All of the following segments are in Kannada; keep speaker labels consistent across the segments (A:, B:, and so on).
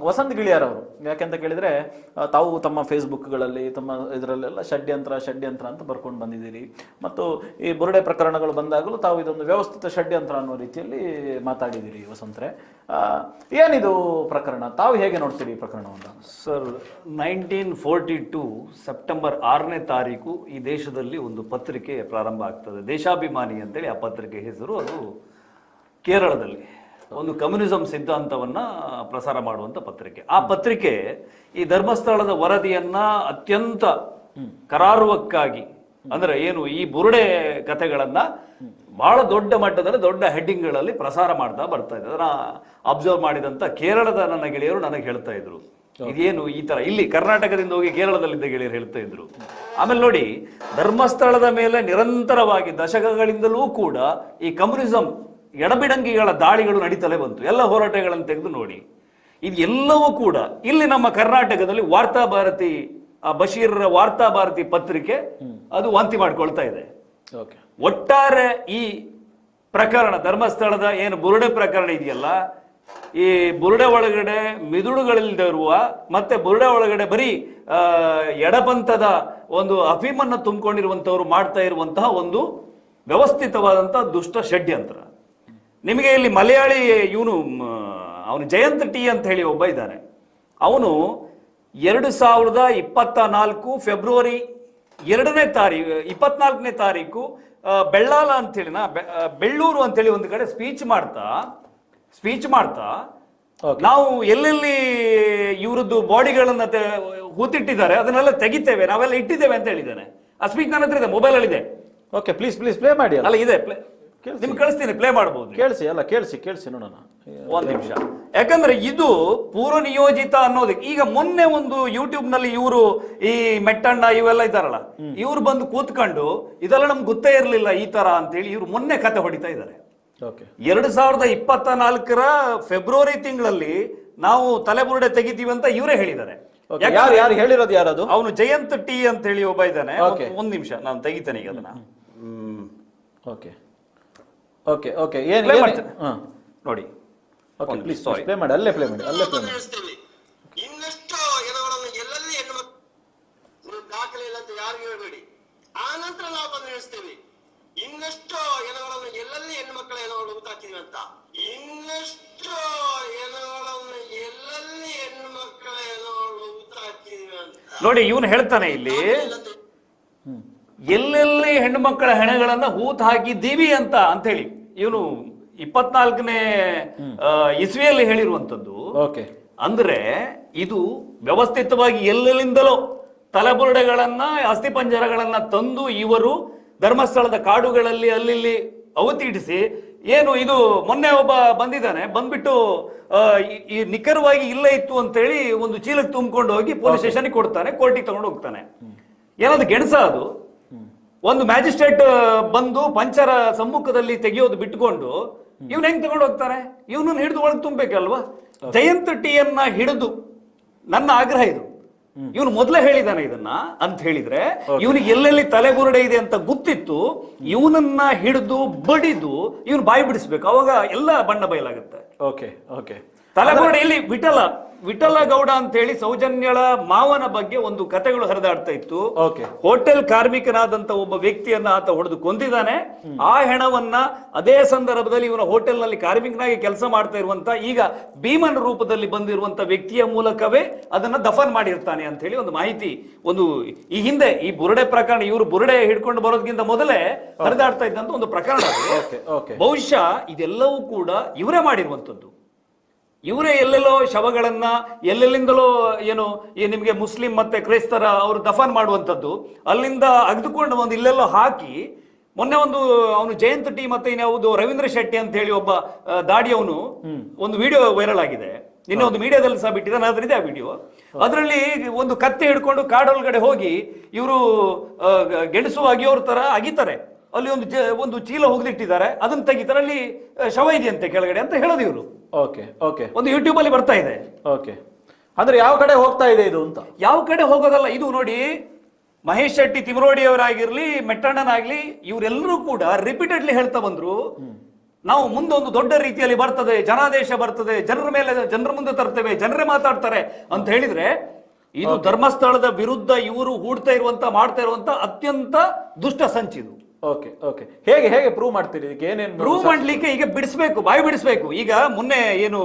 A: ವಸಂತ್ ಗಿಳಿಯಾರ್ ಅವರು. ಯಾಕೆಂತ ಕೇಳಿದ್ರೆ ತಾವು ತಮ್ಮ ಫೇಸ್ಬುಕ್ಗಳಲ್ಲಿ, ತಮ್ಮ ಇದರಲ್ಲೆಲ್ಲ ಷಡ್ಯಂತ್ರ ಷಡ್ಯಂತ್ರ ಅಂತ ಬರ್ಕೊಂಡು ಬಂದಿದ್ದೀರಿ. ಮತ್ತು ಈ ಬುರುಡೆ ಪ್ರಕರಣಗಳು ಬಂದಾಗಲೂ ತಾವು ಇದೊಂದು ವ್ಯವಸ್ಥಿತ ಷಡ್ಯಂತ್ರ ಅನ್ನೋ ರೀತಿಯಲ್ಲಿ ಮಾತಾಡಿದ್ದೀರಿ ವಸಂತ್ರೆ. ಏನಿದು ಪ್ರಕರಣ? ತಾವು ಹೇಗೆ ನೋಡ್ತೀರಿ ಈ ಪ್ರಕರಣವನ್ನು?
B: Sir, nineteen forty two September ಆರನೇ ತಾರೀಕು ಈ ದೇಶದಲ್ಲಿ ಒಂದು ಪತ್ರಿಕೆ ಪ್ರಾರಂಭ ಆಗ್ತದೆ. ದೇಶಾಭಿಮಾನಿ ಅಂತೇಳಿ ಆ ಪತ್ರಿಕೆ ಹೆಸರು. ಅದು ಕೇರಳದಲ್ಲಿ. ಒಂದು ಕಮ್ಯುನಿಸಂ ಸಿದ್ಧಾಂತವನ್ನ ಪ್ರಸಾರ ಮಾಡುವಂತ ಪತ್ರಿಕೆ. ಆ ಪತ್ರಿಕೆ ಈ ಧರ್ಮಸ್ಥಳದ ವರದಿಯನ್ನ ಅತ್ಯಂತ ಕರಾರುವಕ್ಕಾಗಿ ಅಂದ್ರೆ ಏನು ಈ ಬುರುಡೆ ಕಥೆಗಳನ್ನ ಬಹಳ ದೊಡ್ಡ ಮಟ್ಟದಲ್ಲಿ ದೊಡ್ಡ ಹೆಡ್ಡಿಂಗ್ಗಳಲ್ಲಿ ಪ್ರಸಾರ ಮಾಡ್ತಾ ಬರ್ತಾ ಇದೆ. ಅದನ್ನ ಅಬ್ಸರ್ವ್ ಮಾಡಿದಂತ ಕೇರಳದ ನನ್ನ ಗೆಳೆಯರು ನನಗೆ ಹೇಳ್ತಾ ಇದ್ರು. ಇದೇನು ಈ ತರ? ಇಲ್ಲಿ ಕರ್ನಾಟಕದಿಂದ ಹೋಗಿ ಕೇರಳದಲ್ಲಿದ್ದ ಗೆಳೆಯರು ಹೇಳ್ತಾ ಇದ್ರು. ಆಮೇಲೆ ನೋಡಿ ಧರ್ಮಸ್ಥಳದ ಮೇಲೆ ನಿರಂತರವಾಗಿ ದಶಕಗಳಿಂದಲೂ ಕೂಡ ಈ ಕಮ್ಯುನಿಸಂ ಎಡಬಿಡಂಗಿಗಳ ದಾಳಿಗಳು ನಡೀತಲೇ ಬಂತು. ಎಲ್ಲ ಹೋರಾಟಗಳನ್ನು ತೆಗೆದು ನೋಡಿ. ಇದು ಎಲ್ಲವೂ ಕೂಡ ಇಲ್ಲಿ ನಮ್ಮ ಕರ್ನಾಟಕದಲ್ಲಿ ವಾರ್ತಾ ಭಾರತಿ ಆ ಬಶೀರ್ರ ವಾರ್ತಾ ಭಾರತಿ ಪತ್ರಿಕೆ ಅದು ವಾಂತಿ ಮಾಡ್ಕೊಳ್ತಾ ಇದೆ.
A: ಓಕೆ.
B: ಒಟ್ಟಾರೆ ಈ ಪ್ರಕರಣ ಧರ್ಮಸ್ಥಳದ ಏನು ಬುರುಡೆ ಪ್ರಕರಣ ಇದೆಯಲ್ಲ ಈ ಬುರುಡೆ ಒಳಗಡೆ ಮಿದುಳುಗಳಿಲ್ಲದಿರುವ ಮತ್ತೆ ಬುರುಡೆ ಒಳಗಡೆ ಬರೀ ಎಡಪಂಥದ ಒಂದು ಅಫೀಮನ್ನು ತುಂಬಿಕೊಂಡಿರುವಂತವ್ರು ಮಾಡ್ತಾ ಇರುವಂತಹ ಒಂದು ವ್ಯವಸ್ಥಿತವಾದಂತಹ ದುಷ್ಟ ಷಡ್ಯಂತ್ರ. ನಿಮಗೆ ಇಲ್ಲಿ ಮಲಯಾಳಿ ಇವನು ಅವನು ಜಯಂತ್ ಟಿ ಅಂತ ಹೇಳಿ ಒಬ್ಬ ಇದ್ದಾನೆ. ಅವನು ಎರಡು ಸಾವಿರದ ಇಪ್ಪತ್ತ ನಾಲ್ಕು ಫೆಬ್ರವರಿ ಎರಡನೇ ತಾರೀಕು ಇಪ್ಪತ್ನಾಲ್ಕನೇ ತಾರೀಕು ಬೆಳ್ಳಾಲ ಅಂತೇಳಿನ ಆ, ಬೆಳ್ಳೂರು ಅಂತೇಳಿ ಒಂದು ಕಡೆ ಸ್ಪೀಚ್ ಮಾಡ್ತಾ ಸ್ಪೀಚ್ ಮಾಡ್ತಾ. ನಾವು ಎಲ್ಲೆಲ್ಲಿ ಇವರದ್ದು ಬಾಡಿಗಳನ್ನ ಹೂತಿಟ್ಟಿದ್ದಾರೆ ಅದನ್ನೆಲ್ಲ ತೆಗಿತೇವೆ ನಾವೆಲ್ಲ ಇಟ್ಟಿದ್ದೇವೆ ಅಂತ ಹೇಳಿದ್ದಾನೆ. ಆ ಸ್ಪೀಚ್ ನನ್ನ ಹತ್ರ ಇದೆ ಮೊಬೈಲ್ ಅಲ್ಲಿ ಇದೆ
A: ಓಕೆ ಪ್ಲೀಸ್ ಪ್ಲೀಸ್ ಪ್ಲೇ ಮಾಡಿ ಅಲ್ಲ
B: ಇದೆ play- ನಿಮ್ಗೆ ಕಳಿಸ್ತೀನಿ ಪ್ಲೇ ಮಾಡಬಹುದು
A: ಕೇಳಿಸಿ ಅಲ್ಲ ಕೇಳಿಸಿ ಕೇಳಿಸಿ ನೋಡೋಣ.
B: ಒಂದ್ ನಿಮಿಷ. ಯಾಕಂದ್ರೆ ಇದು ಪೂರ್ವ ನಿಯೋಜಿತ ಅನ್ನೋದಕ್ಕೆ ಈಗ ಮೊನ್ನೆ ಒಂದು ಯೂಟ್ಯೂಬ್ನಲ್ಲಿ ಇವರು ಈ ಮೆಟ್ಟಣ್ಣ ಇವೆಲ್ಲ ಇದಾರಲ್ಲ ಇವ್ರು ಬಂದು ಕೂತ್ಕೊಂಡು ಇದೆಲ್ಲ ನಮ್ಗೆ ಗೊತ್ತೇ ಇರಲಿಲ್ಲ ಈ ತರ ಅಂತೇಳಿ ಇವ್ರು ಮೊನ್ನೆ ಕತೆ ಹೊಡಿತಾ ಇದ್ದಾರೆ. ಎರಡು ಸಾವಿರದ ಇಪ್ಪತ್ತ ನಾಲ್ಕರ ಫೆಬ್ರವರಿ ತಿಂಗಳಲ್ಲಿ ನಾವು ತಲೆಬುರುಡೆ ತೆಗಿತೀವಿ ಅಂತ ಇವರೇ ಹೇಳಿದ್ದಾರೆ.
A: ಯಾರು ಯಾರು ಹೇಳಿರೋದು ಯಾರದು?
B: ಅವನು ಜಯಂತ್ ಟಿ ಅಂತ ಹೇಳಿ ಒಬ್ಬ ಇದ್ದಾನೆ. ಒಂದ್- ನಿಮಿಷ ನಾನು ತೆಗಿತೇನೆ ಈಗ ಅದನ್ನ. ಹ್ಮ್.
A: ಓಕೆ. ಓಕೆ ಓಕೆ ಏನು ಏನು
B: ಮಾಡ್ತೇನೆ.
A: ಹಾಂ.
B: ನೋಡಿ.
A: ಓಕೆ ಪ್ಲೀಸ್
B: ಸಾರಿ
A: ಪ್ಲೇ ಮಾಡಿ ಅಲ್ಲೇ ಪ್ಲೇ ಮಾಡಿ ಅಲ್ಲೇ ಪ್ಲೇ ಮಾಡಿ.
C: ಇನ್ನಷ್ಟು ಎಲ್ಲೆಲ್ಲಿ ಹೆಣ್ಣು ಮಕ್ಕಳು ನೀವು ದಾಖಲೆ ಇಲ್ಲ ಅಂತ ಯಾರಿಗೂ ಹೇಳ್ಬೇಡಿ. ಆ ನಂತರ ನಾವು ಬಂದು ಇನ್ನಷ್ಟು ಎಲ್ಲೆಲ್ಲಿ ಹೆಣ್ಣು ಮಕ್ಕಳ ಅಂತ. ಇನ್ನಷ್ಟು ಎಲ್ಲೆಲ್ಲಿ ಹೆಣ್ಣು ಮಕ್ಕಳ ಅಂತ.
B: ನೋಡಿ ಇವನು ಹೇಳ್ತಾನೆ ಇಲ್ಲಿ. ಎಲ್ಲೆಲ್ಲಿ ಹೆಣ್ಮಕ್ಕಳ ಹೆಣಗಳನ್ನ ಹೂತ್ ಹಾಕಿದ್ದೀವಿ ಅಂತ ಅಂತ ಹೇಳಿ ಇವನು ಇಪ್ಪತ್ನಾಲ್ಕನೇ ಇಸ್ವಿಯಲ್ಲಿ ಹೇಳಿರುವಂತದ್ದು
A: ಓಕೆ.
B: ಅಂದ್ರೆ ಇದು ವ್ಯವಸ್ಥಿತವಾಗಿ ಎಲ್ಲೆಲ್ಲಿಂದಲೋ ತಲೆಬುರುಡೆಗಳನ್ನ ಅಸ್ಥಿಪಂಜರಗಳನ್ನ ತಂದು ಇವರು ಧರ್ಮಸ್ಥಳದ ಕಾಡುಗಳಲ್ಲಿ ಅಲ್ಲಿ ಅವತಿಡಿಸಿ ಏನು ಇದು ಮೊನ್ನೆ ಒಬ್ಬ ಬಂದಿದ್ದಾನೆ ಬಂದ್ಬಿಟ್ಟು ಈ- ಈ ನಿಖರವಾಗಿ ಇಲ್ಲೇ ಇತ್ತು ಅಂತೇಳಿ ಒಂದು ಚೀಲಕ್ಕೆ ತುಂಬಿಕೊಂಡು ಹೋಗಿ ಪೊಲೀಸ್ ಸ್ಟೇಷನ್ಗೆ ಕೊಡ್ತಾನೆ ಕೋರ್ಟಿಗೆ ತಗೊಂಡು ಹೋಗ್ತಾನೆ. ಏನದು ಗೆಣಸ ಅದು? ಒಂದು ಮ್ಯಾಜಿಸ್ಟ್ರೇಟ್ ಬಂದು ಪಂಚರ ಸಮ್ಮುಖದಲ್ಲಿ ತೆಗೆಯೋದು ಬಿಟ್ಕೊಂಡು ಇವನ್ ಹೆಂಗ್ ತಗೊಂಡು ಹೋಗ್ತಾರೆ? ಇವನನ್ನ ಹಿಡಿದು ಒಳಗೆ ತುಂಬಬೇಕಲ್ವಾ ಜಯಂತ್ ಟಿಯನ್ನ ಹಿಡಿದು ನನ್ನ ಆಗ್ರಹ ಇದು. ಇವನು ಮೊದಲೇ ಹೇಳಿದಾನೆ ಇದನ್ನ ಅಂತ ಹೇಳಿದ್ರೆ ಇವನಿಗೆ ಎಲ್ಲೆಲ್ಲಿ ತಲೆಗುರುಡೆ ಇದೆ ಅಂತ ಗೊತ್ತಿತ್ತು ಇವನನ್ನ ಹಿಡಿದು ಬಡಿದು ಇವನು ಬಾಯಿ ಬಿಡಿಸ್ಬೇಕು. ಅವಾಗ ಎಲ್ಲ ಬಣ್ಣ ಬಯಲಾಗುತ್ತೆ.
A: Okay okay.
B: ತಲೆಗುರುಡೆ ಇಲ್ಲಿ ವಿಠಲ. ವಿಠಲ ಗೌಡ ಅಂತ ಹೇಳಿ ಸೌಜನ್ಯಳ ಮಾವನ ಬಗ್ಗೆ ಒಂದು ಕತೆಗಳು ಹರಿದಾಡ್ತಾ ಇತ್ತು.
A: ಓಕೆ.
B: ಹೋಟೆಲ್ ಕಾರ್ಮಿಕನಾದಂತ ಒಬ್ಬ ವ್ಯಕ್ತಿಯನ್ನ ಆತ ಹೊಡೆದು ಕೊಂದಿದ್ದಾನೆ. ಆ ಹೆಣವನ್ನ ಅದೇ ಸಂದರ್ಭದಲ್ಲಿ ಇವನ ಹೋಟೆಲ್ನಲ್ಲಿ ಕಾರ್ಮಿಕನಾಗಿ ಕೆಲಸ ಮಾಡ್ತಾ ಇರುವಂತ ಈಗ ಭೀಮನ್ ರೂಪದಲ್ಲಿ ಬಂದಿರುವಂತ ವ್ಯಕ್ತಿಯ ಮೂಲಕವೇ ಅದನ್ನ ದಫನ್ ಮಾಡಿರ್ತಾನೆ ಅಂತ ಹೇಳಿ ಒಂದು ಮಾಹಿತಿ ಒಂದು ಈ ಹಿಂದೆ ಈ ಬುರುಡೆ ಪ್ರಕರಣ ಇವರು ಬುರುಡೆ ಹಿಡ್ಕೊಂಡು ಬರೋದಕ್ಕಿಂತ ಮೊದಲೇ ಹರಿದಾಡ್ತಾ ಇದ್ದಂತ ಒಂದು ಪ್ರಕರಣ ಅದು.
A: Okay okay.
B: ಬಹುಶಃ ಇದೆಲ್ಲವೂ ಕೂಡ ಇವರೇ ಮಾಡಿರುವಂಥದ್ದು ಇವರೇ ಎಲ್ಲೆಲ್ಲೋ ಶವಗಳನ್ನ ಎಲ್ಲೆಲ್ಲಿಂದಲೋ ಏನು ಈ ನಿಮಗೆ ಮುಸ್ಲಿಂ ಮತ್ತೆ ಕ್ರೈಸ್ತರ ಅವರು ದಫನ್ ಮಾಡುವಂಥದ್ದು ಅಲ್ಲಿಂದ ಅಗೆದುಕೊಂಡು ಒಂದು ಇಲ್ಲೆಲ್ಲೋ ಹಾಕಿ ಮೊನ್ನೆ ಒಂದು ಅವನು ಜಯಂತ್ ಟಿ ಮತ್ತೆ ಇನ್ಯಾವುದು ರವೀಂದ್ರ ಶೆಟ್ಟಿ ಅಂತ ಹೇಳಿ ಒಬ್ಬ ದಾಡಿಯವನು ಒಂದು ವಿಡಿಯೋ ವೈರಲ್ ಆಗಿದೆ. ನಿನ್ನೆ ಒಂದು ಮೀಡಿಯಾದಲ್ಲಿ ಸಹ ಬಿಟ್ಟಿದ್ದಾನೆ ಅದರಿಂದ ಆ ವಿಡಿಯೋ. ಅದರಲ್ಲಿ ಒಂದು ಕತ್ತೆ ಹಿಡ್ಕೊಂಡು ಕಾಡೊಳಗಡೆ ಹೋಗಿ ಇವರು ಗೆಣಸು ಅಗಿಯೋರ್ ತರ ಅಗಿತಾರೆ. ಅಲ್ಲಿ ಒಂದು ಒಂದು ಚೀಲ ಹೋಗ್ದಿಟ್ಟಿದ್ದಾರೆ ಅದನ್ನ ತೆಗಿತಾರೆ ಅಲ್ಲಿ ಶವ ಇದೆಯಂತೆ ಕೆಳಗಡೆ ಅಂತ ಹೇಳೋದು ಇವರು.
A: Okay okay.
B: ಒಂದು ಯೂಟ್ಯೂಬ್ ಅಲ್ಲಿ ಬರ್ತಾ ಇದೆ.
A: ಓಕೆ. ಅಂದ್ರೆ ಯಾವ ಕಡೆ ಹೋಗ್ತಾ ಇದೆ ಇದು ಅಂತ?
B: ಯಾವ ಕಡೆ ಹೋಗೋದಲ್ಲ ಇದು ನೋಡಿ ಮಹೇಶ್ ಶೆಟ್ಟಿ ತಿಮರೋಡಿ ಅವರಾಗಿರ್ಲಿ ಮೆಟ್ಟಣ್ಣನಾಗ್ಲಿ ಇವರೆಲ್ಲರೂ ಕೂಡ ರಿಪೀಟೆಡ್ಲಿ ಹೇಳ್ತಾ ಬಂದ್ರು ನಾವು ಮುಂದೆ ಒಂದು ದೊಡ್ಡ ರೀತಿಯಲ್ಲಿ ಬರ್ತದೆ ಜನಾದೇಶ ಬರ್ತದೆ ಜನರ ಮೇಲೆ ಜನರ ಮುಂದೆ ತರ್ತೇವೆ ಜನರೇ ಮಾತಾಡ್ತಾರೆ ಅಂತ ಹೇಳಿದ್ರೆ ಇದು ಧರ್ಮಸ್ಥಳದ ವಿರುದ್ಧ ಇವರು ಹೂಡ್ತಾ ಇರುವಂತ ಮಾಡ್ತಾ ಇರುವಂತ ಅತ್ಯಂತ ದುಷ್ಟ ಸಂಚಿದು
A: ಓಕೆ ಓಕೆ ಹೇಗೆ ಹೇಗೆ ಪ್ರೂವ್ ಮಾಡ್ತೀರಿ ಇದಕ್ಕೆ? ಏನೇನು
B: ಪ್ರೂವ್ ಮಾಡ್ಲಿಕ್ಕೆ ಈಗ ಬಿಡಿಸ್ಬೇಕು ಬಾಯಿ ಬಿಡಿಸ್ಬೇಕು. ಈಗ ಮೊನ್ನೆ ಏನು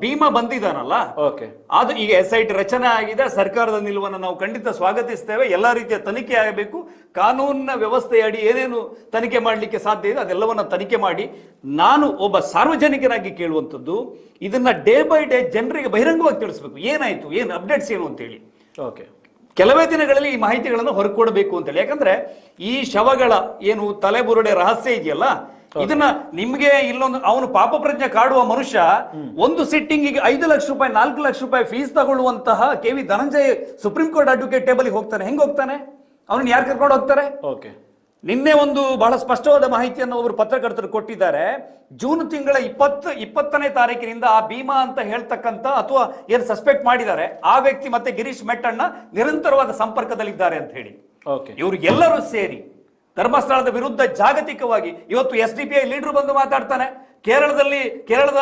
B: ಭೀಮಾ ಬಂದಿದ್ದಾನಲ್ಲ?
A: ಓಕೆ
B: ಅದು ಈಗ ಎಸ್ ಐ ಟಿ ರಚನೆ ಆಗಿದೆ ಸರ್ಕಾರದ ನಿಲುವನ್ನು ನಾವು ಖಂಡಿತ ಸ್ವಾಗತಿಸ್ತೇವೆ. ಎಲ್ಲಾ ರೀತಿಯ ತನಿಖೆ ಆಗಬೇಕು. ಕಾನೂನಿನ ವ್ಯವಸ್ಥೆಯಡಿ ಏನೇನು ತನಿಖೆ ಮಾಡಲಿಕ್ಕೆ ಸಾಧ್ಯ ಇದೆ ಅದೆಲ್ಲವನ್ನ ತನಿಖೆ ಮಾಡಿ ನಾನು ಒಬ್ಬ ಸಾರ್ವಜನಿಕನಾಗಿ ಕೇಳುವಂಥದ್ದು ಇದನ್ನ ಡೇ ಬೈ ಡೇ ಜನರಿಗೆ ಬಹಿರಂಗವಾಗಿ ತಿಳಿಸ್ಬೇಕು. ಏನಾಯ್ತು? ಏನು ಅಪ್ಡೇಟ್ಸ್ ಏನು ಅಂತೇಳಿ.
A: ಓಕೆ
B: ಕೆಲವೇ ದಿನಗಳಲ್ಲಿ ಈ ಮಾಹಿತಿಗಳನ್ನು ಹೊರಕೊಡಬೇಕು ಅಂತೇಳಿ. ಯಾಕಂದ್ರೆ ಈ ಶವಗಳ ಏನು ತಲೆಬುರುಡೆ ರಹಸ್ಯ ಇದೆಯಲ್ಲ ಇದನ್ನ ನಿಮ್ಗೆ ಇಲ್ಲೊಂದು ಅವನು ಪಾಪ ಪ್ರಜ್ಞೆ ಕಾಡುವ ಮನುಷ್ಯ ಒಂದು ಸಿಟ್ಟಿಂಗಿಗೆ ಐದು ಲಕ್ಷ ರೂಪಾಯಿ ನಾಲ್ಕು ಲಕ್ಷ ರೂಪಾಯಿ fees ತಗೊಳ್ಳುವಂತಹ K V Dhananjay Supreme Court advocate table ಹೋಗ್ತಾನೆ. ಹೆಂಗ್ ಹೋಗ್ತಾನೆ? ಅವನನ್ನ ಯಾರು ಕರ್ಕೊಂಡು ಹೋಗ್ತಾರೆ?
A: ಓಕೆ.
B: ನಿನ್ನೆ ಒಂದು ಬಹಳ ಸ್ಪಷ್ಟವಾದ ಮಾಹಿತಿಯನ್ನು ಒಬ್ಬರು ಪತ್ರಕರ್ತರು ಕೊಟ್ಟಿದ್ದಾರೆ. ಜೂನ್ ತಿಂಗಳ ಇಪ್ಪತ್ತು ಇಪ್ಪತ್ತನೇ ತಾರೀಕಿನಿಂದ ಆ ಭೀಮಾ ಅಂತ ಹೇಳ್ತಕ್ಕಂತ ಅಥವಾ ಏನು ಸಸ್ಪೆಕ್ಟ್ ಮಾಡಿದ್ದಾರೆ ಆ ವ್ಯಕ್ತಿ ಮತ್ತೆ ಗಿರೀಶ್ ಮೆಟ್ಟಣ್ಣ ನಿರಂತರವಾದ ಸಂಪರ್ಕದಲ್ಲಿದ್ದಾರೆ ಅಂತ ಹೇಳಿ.
A: ಓಕೆ
B: ಇವರು ಎಲ್ಲರೂ ಸೇರಿ ಧರ್ಮಸ್ಥಳದ ವಿರುದ್ಧ ಜಾಗತಿಕವಾಗಿ ಇವತ್ತು S D P I leader ಬಂದು ಮಾತಾಡ್ತಾನೆ. ಕೇರಳದಲ್ಲಿ ಕೇರಳದ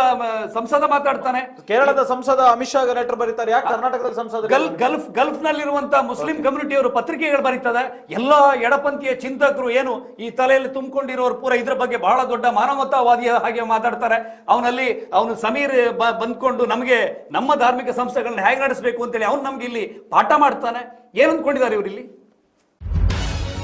B: ಸಂಸದ ಮಾತಾಡ್ತಾನೆ.
A: ಕೇರಳದ ಸಂಸದ ಅಮಿತ್ ಶಾ ಲೆಟರ್ ಬರೀತಾರೆ. ಯಾಕೆ ಕರ್ನಾಟಕದ ಸಂಸದ
B: ಗಲ್ಫ್ ಗಲ್ಫ್ ಗಲ್ಫ್ ನಲ್ಲಿರುವಂತಹ ಮುಸ್ಲಿಂ ಕಮ್ಯುನಿಟಿಯವರು ಪತ್ರಿಕೆಗಳು ಬರೀತದೆ. ಎಲ್ಲ ಎಡಪಂಥೀಯ ಚಿಂತಕರು ಏನು ಈ ತಲೆಯಲ್ಲಿ ತುಂಬಿಕೊಂಡಿರೋರು ಪೂರ ಇದ್ರ ಬಗ್ಗೆ ಬಹಳ ದೊಡ್ಡ ಮಾನವತಾವಾದಿಯ ಹಾಗೆ ಮಾತಾಡ್ತಾರೆ. ಅವನಲ್ಲಿ ಅವನು ಸಮೀರ್ ಬ- ಬಂದ್ಕೊಂಡು ನಮಗೆ ನಮ್ಮ ಧಾರ್ಮಿಕ ಸಂಸ್ಥೆಗಳನ್ನ ಹೇಗೆ ನಡೆಸಬೇಕು ಅಂತೇಳಿ ಅವ್ನು ನಮ್ಗೆ ಇಲ್ಲಿ ಪಾಠ ಮಾಡ್ತಾನೆ. ಏನು ಅಂದ್ಕೊಂಡಿದ್ದಾರೆ ಇವರು ಇಲ್ಲಿ